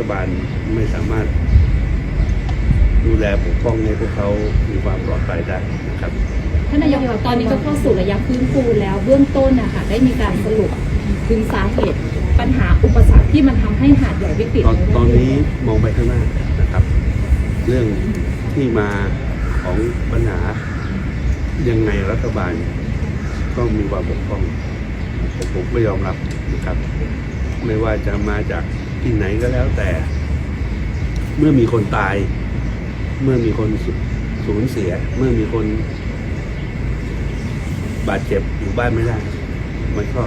ฐบาลไม่สามารถดูแลปกป้องให้พวกเขามีความปลอดภัยได้นะครับท่านนายกคะตอนนี้ก็เข้าสู่ระยะฟื้นฟูแล้วเบื้องต้นนะคะได้มีการสรุปถึงสาเหตุปัญหาอุปสรรคที่มันทำให้หาดใหญ่วิกฤตตอนตอนนี้มองไปข้างหน้านะครับ เรื่องที่มาของปัญหายังไงรัฐบาล ก็มีความบกพร่องผมผมก็ยอมรับนะครับ ไม่ว่าจะมาจาก ที่ไหนก็แล้วแต่ เมื่อมีคนตาย เมื่อมีคนสูญเสีย เมื่อมีคน บาดเจ็บอยู่บ้านไม่ได้ มันก็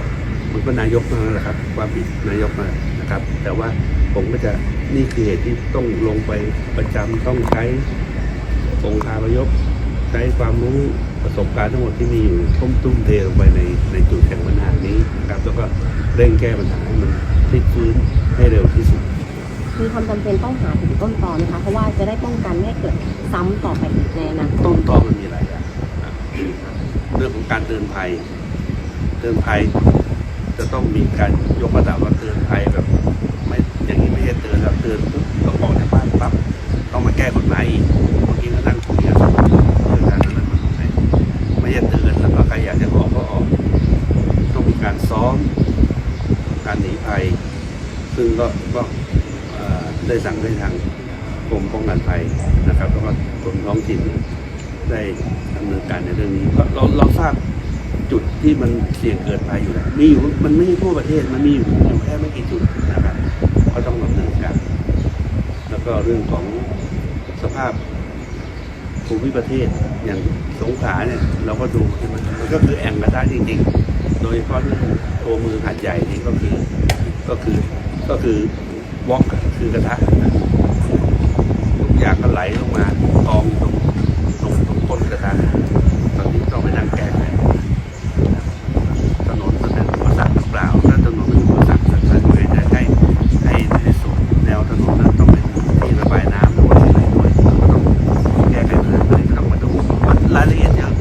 มันก็นายกนั่นแหละครับ ความผิดนายกนั่นะครับ แต่ว่าผมก็จะนี่คือเหตุที่ต้องลงไปประจำต้องใช้องค์คาพยพใช้ความรู้ประสบการณ์ทั้งหมดที่มีอยู่ทุ่มตุ้มเทลงไปในในจุดแห่งปัญหานี้นะครับแล้วก็เร่งแก้ปัญหาให้มันพลิกฟื้น ให้เร็วที่สุด มีความจำเป็นต้องหาถึงต้นตอไหมคะ เพราะว่าจะได้ป้องกันไม่ให้เกิดซ้ำต่อไปอีกในอนาคตต้นตอมันมีหลายอย่างนะเรื่องของการเตือนภัย เตือนภัย จะต้องมีการยกระดับว่าเตือนภัยแบบ ไม่อย่างนี้ไม่ใช่เตือนแล้วเตือนปุ๊บต้องออกจากบ้านปั๊บต้องมาแก้กฎหมายอีกเมื่อกี้ก็นั่งคุยกันเรื่องการนั้นมันไม่ไม่ใช่เตือนแล้วก็ใครอยากจะออกก็ออก ต้องมีการซ้อม การหนีภัย ซึ่งก็ก็ได้สั่งให้ทางกรมป้องกันภัยนะครับแล้วก็กรมท้องถิ่นได้ดำเนินการในเรื่องนี้ก็เราเราทราบจุดที่มันเสี่ยงเกิดภัยอยู่แล้วมีอยู่มันไม่ใช่ทั่วประเทศมันมีอยู่อยู่แค่ไม่กี่จุดนะครับก็ต้องดำเนินการแล้วก็เรื่องของสภาพภูมิประเทศอย่างสงขลาเนี่ยเราก็ดูมันก็คือแอ่งกระทะจริงๆ โดยเฉพาะที่ตัวเมือหัดใหญ่นี่ก็คือก็คือ ก็คือวอกคือกระทะทุกอย่างก็ไหลลงมากองตรงตรงตรงก้นกระทะตอนนี้ต้องไปนั่งแก้ไขถนนมันเป็นอุปสรรคหรือเปล่าถ้าถนนเป็นอุปสรรคท่านก็ให้ให้ให้ในส่วนแนวถนนนั้นต้องเป็นที่ระบายน้ำด้วยอะไรด้วยเราก็ต้องแก้ไขปัญหาตัวนี้ก็ต้องมาดูมันรายละเอียดเยอะ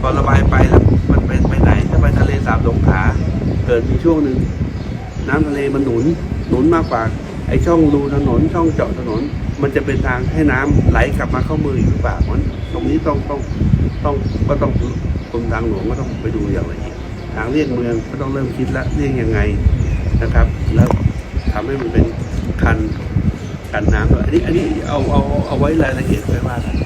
พอระบายไปแล้วมันไปไปไหนถ้าไปทะเลสาบสงขาเกิดมีช่วงหนึ่ง น้ำทะเลมันหนุนหนุนมากกว่าไอ้ช่องรูถนนช่องเจาะถนน มันจะเป็นทางให้น้ำไหลกลับมาเข้ามืออีกหรือเปล่ามันตรงนี้ต้องต้องต้องก็ต้องกรมทางหลวงก็ต้องไปดูอย่างละเอียดทางเลี่ยงเมืองก็ต้องเริ่มคิดแล้วเลี่ยงยังไงนะครับ แล้วทำให้มันเป็นคันกันน้ำด้วยอันนี้อันนี้เอาเอาเอาไว้รายละเอียดไว้ว่ากัน